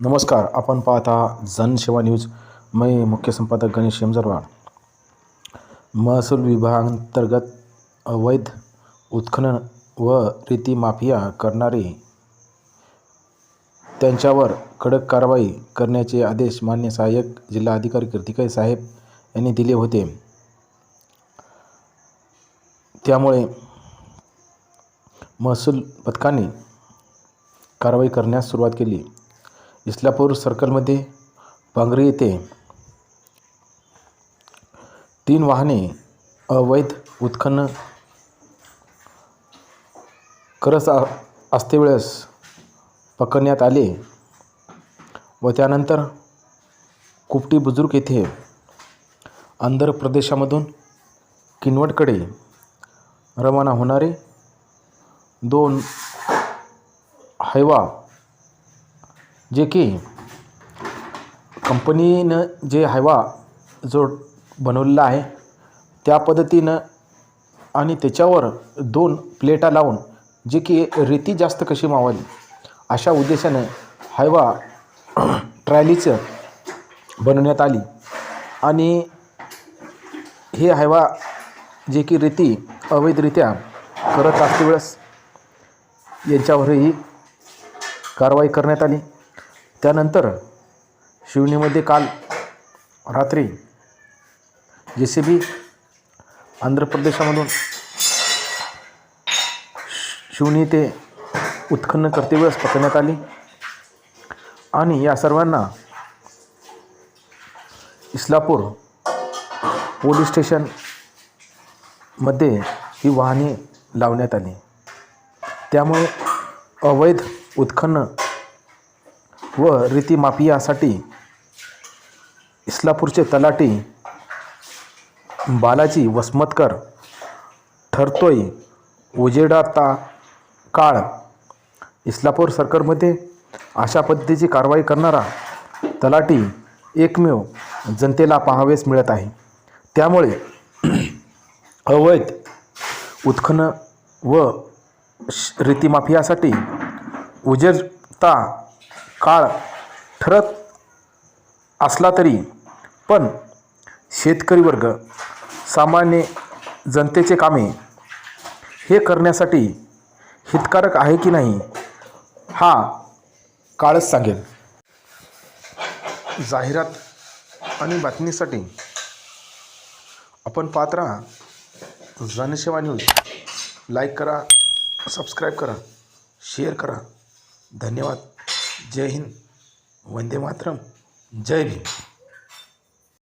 नमस्कार आपण पाहता जनसेवा न्यूज. मैं मुख्य संपादक गणेश यमजरवाड महसूल विभागांतर्गत अवैध उत्खनन व रेती माफिया करणारे त्यांच्यावर कडक कारवाई करण्याचे आदेश मान्य सहाय्यक जिल्हाधिकारी कीर्तिकाय साहेब यांनी दिले होते. त्यामुळे महसूल पथकाने कारवाई करण्यास सुरुवात केली. इस्लापूर सर्कलमध्ये पांगरी येथे तीन वाहने अवैध उत्खनन करत आ- असतेवेळेस पकडण्यात आले व त्यानंतर कुपटी बुजुर्ग येथे आंध्र प्रदेशामधून किनवटकडे रवाना होणारे दोन हायवा जे की कंपनीनं जे हायवा जो बनवलेला आहे त्या पद्धतीनं आणि त्याच्यावर दोन प्लेटा लावून जे की रेती जास्त कशी मावाली अशा उद्देशानं हायवा ट्रॅलीचं बनवण्यात आली. आणि हे हायवा जे की रेती अवैधरित्या करत असते वेळेस यांच्यावरही कारवाई करण्यात आली. त्यानंतर शिवनीमध्ये काल रात्री जे सी बी आंध्र प्रदेशामधून शिवनी ते उत्खनन करते वेळेस पकडण्यात आली. आणि या सर्वांना इस्लापूर पोलीस स्टेशनमध्ये ही वाहने लावण्यात आली. त्यामुळे अवैध उत्खनन व रीतीमाफियासाठी इस्लापूरचे तलाटी बालाजी वसमतकर ठरतोय उजेडाता काळ. इस्लापूर सर्कलमध्ये अशा पद्धतीची कारवाई करणारा तलाटी एकमेव जनतेला पाहावेस मिळत आहे. त्यामुळे अवैध उत्खनन व श- उजेडता काळ ठरत असला तरी पण शेतकरी वर्ग सामान्य जनतेचे कामे हे करण्यासाठी हितकारक आहे की नाही हा काळच सांगेल जाहिरात आणि बातमीसाठी आपण पाहत राहा. जनसेवा न्यूज. लाईक करा सबस्क्राईब करा शेअर करा. धन्यवाद. जय हिंद. वंदे मातरम. जय भीम.